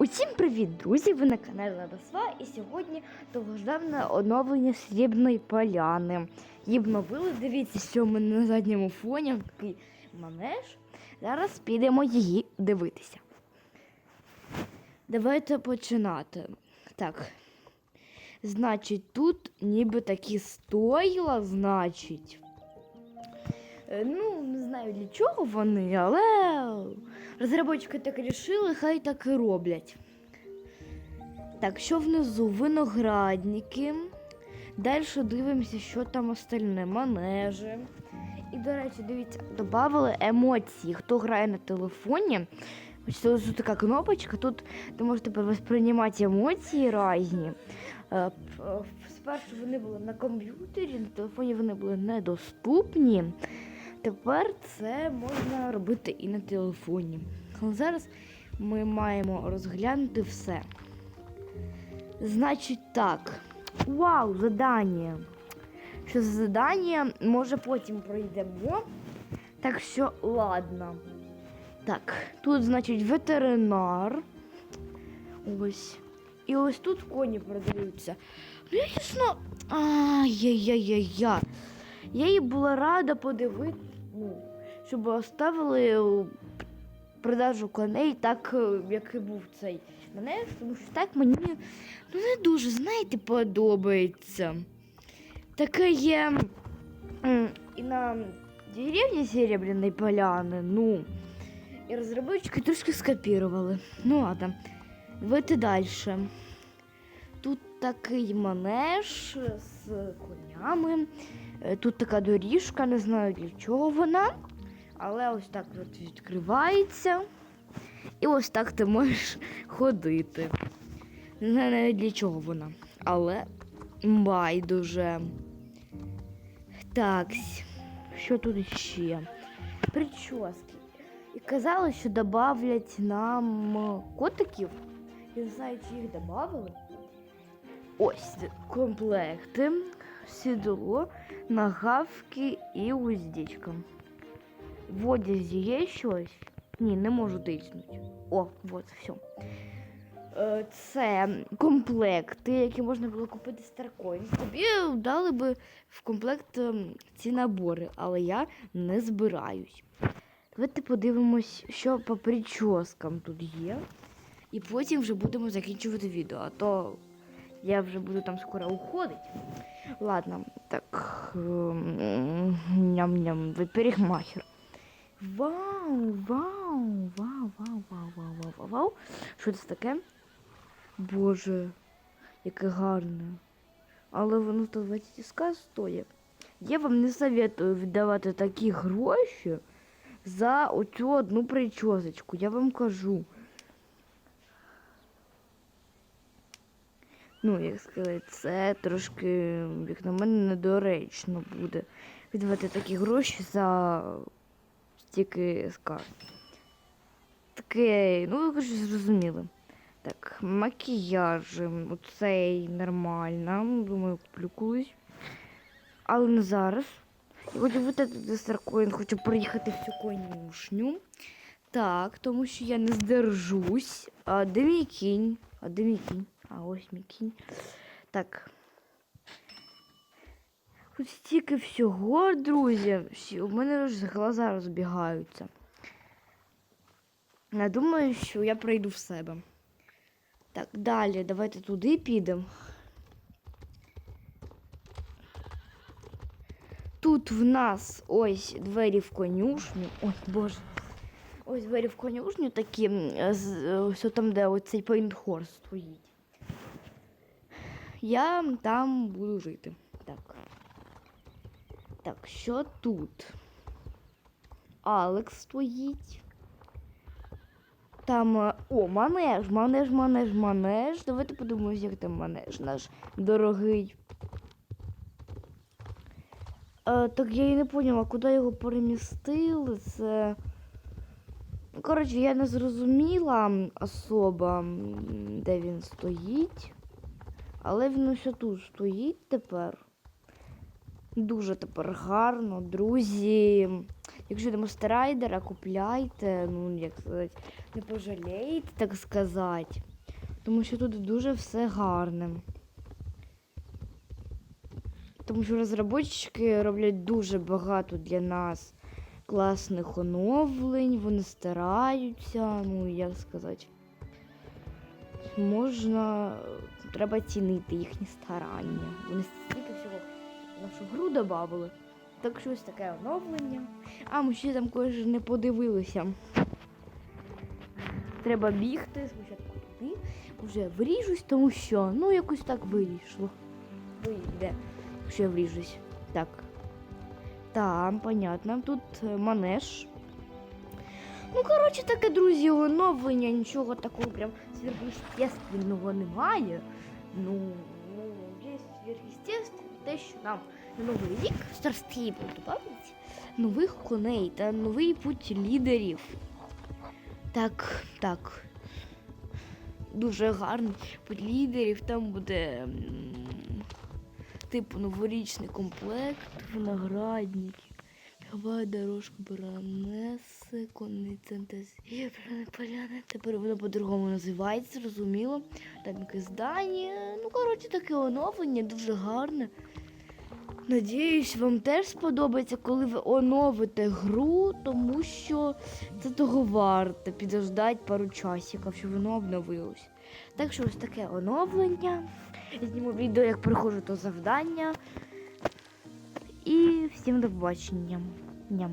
Усім привіт, друзі! Ви на каналі Ладосва і сьогодні довгождане оновлення срібної поляни. Її обновили, дивіться, що в мене на задньому фоні такий манеж. Зараз підемо її дивитися. Давайте починати. Так. Значить, тут ніби такі стойла, значить. Е, Ну, не знаю для чого вони, але розробники так рішили, хай так і роблять. Так, що внизу? Виноградники. Далі дивимося, що там остальне. Манежі. І, до речі, дивіться, додали емоції. Хто грає на телефоні, ось тут така кнопочка, тут ви можете восприймати емоції різні. Е, е, Спершу вони були на комп'ютері, на телефоні вони були недоступні. Тепер це можна робити і на телефоні. Але зараз ми маємо розглянути все. Значить так. Вау, задання. Що за задання, може потім пройдемо. Так що, ладно. Так, тут, значить, ветеринар. Ось. І ось тут коні продаються. Ну, я чесно. Ай-яй-яй-яй. Я їй була рада подивитися, ну, щоб оставили продажу коней так, е, як і був цей манеж, тому що так мені ну, не дуже, знаєте, подобається. Таке є і на деревні Серебряної Поляни, ну, і розробники трошки скопірували. Ну ладно, давайте далі. Тут такий манеж з конями. Е, Тут така доріжка, не знаю для чого вона. Але ось так от відкривається. І ось так ти можеш ходити. Не знаю навіть для чого вона. Але байдуже. Так, що тут ще? Прически. І казали, що додавлять нам котиків. Я не знаю, чи їх додавали. Ось комплекти, сідло, нагавки і уздечка. В одязі є щось? Ні, не можу тиснути. О, от, все. Е, Це комплекти, які можна було купити з Starcoin. Тобі дали би в комплект ем, ці набори, але я не збираюсь. Давайте подивимось, що по прическам тут є. І потім вже будемо закінчувати відео, а то я вже буду там скоро уходити. Ладно, так. Ням-ням, ви перехмахер. Вау, вау, вау, вау, вау, вау, вау, вау, вау. Що це таке? Боже, яке гарне. Але воно 120 ска стоїть. Я вам не советую віддавати такі гроші за оцю одну причосочку. Я вам кажу. Ну, як сказати, це трошки, як на мене, недоречно буде віддавати такі гроші за стільки скарб. Таке, ну ви коротше, зрозуміли. Так, макіяж. Оцей нормально. Думаю, куплю колись. Але не зараз. Я хочу витратити Старкоін, хочу приїхати в цю конюшню. Так, тому що я не здержусь. А де мій кінь? А де мій кінь? А ось мій. Так. Тут стільки всього, друзі. У мене вже глаза розбігаються. Я думаю, що я прийду в себе. Так, далі, давайте туди підемо. Тут в нас ось двері в конюшню. Ой, боже. Ось двері в конюшню такі, е, ось там, де оцей пейнтхорс стоїть. Я там буду жити. Так. Так, що тут? Алекс стоїть. Там. е, О, манеж, манеж, манеж, манеж. Давайте подивимось, як там манеж наш дорогий. Е, так я і не поняла, куди його перемістили. Це. Ну, Коротше, я не зрозуміла особо, м, де він стоїть. Але він ось тут стоїть тепер. Дуже тепер гарно, друзі. Якщо до Райдера, купляйте, ну, як сказати, не пожалієте, так сказати. Тому що тут дуже все гарне. Тому що розробники роблять дуже багато для нас класних оновлень, вони стараються, ну як сказати. Можна, треба цінити їхні старання. Вони стільки всього нашу гру додали. Так що ось таке оновлення. А ми ще там кое не подивилися. Треба бігти спочатку туди, вже вріжусь, тому що ну якось так вийшло. Вийде, якщо я вріжусь. Так. Там, понятно, тут манеж. Ну, коротше, таке, друзі, оновлення, нічого такого прям сверхъестественного немає. Ну, ну, є сверхъестественне те, що нам на новий рік в Star Stable добавить нових коней та новий путь лідерів. Так, так. Дуже гарний путь лідерів. Там буде типу новорічний комплект, виноградники. Бігова дорожка баронеси, конний центр поляни. Тепер воно по-другому називається, зрозуміло. Там якесь здання. Ну, коротше, таке оновлення дуже гарне. Надіюсь, вам теж сподобається, коли ви оновите гру, тому що це того варте підождати пару часиків, щоб воно обновилось. Так що ось таке оновлення. Я зніму відео, як приходжу до завдання. Всім до побачення. Ням.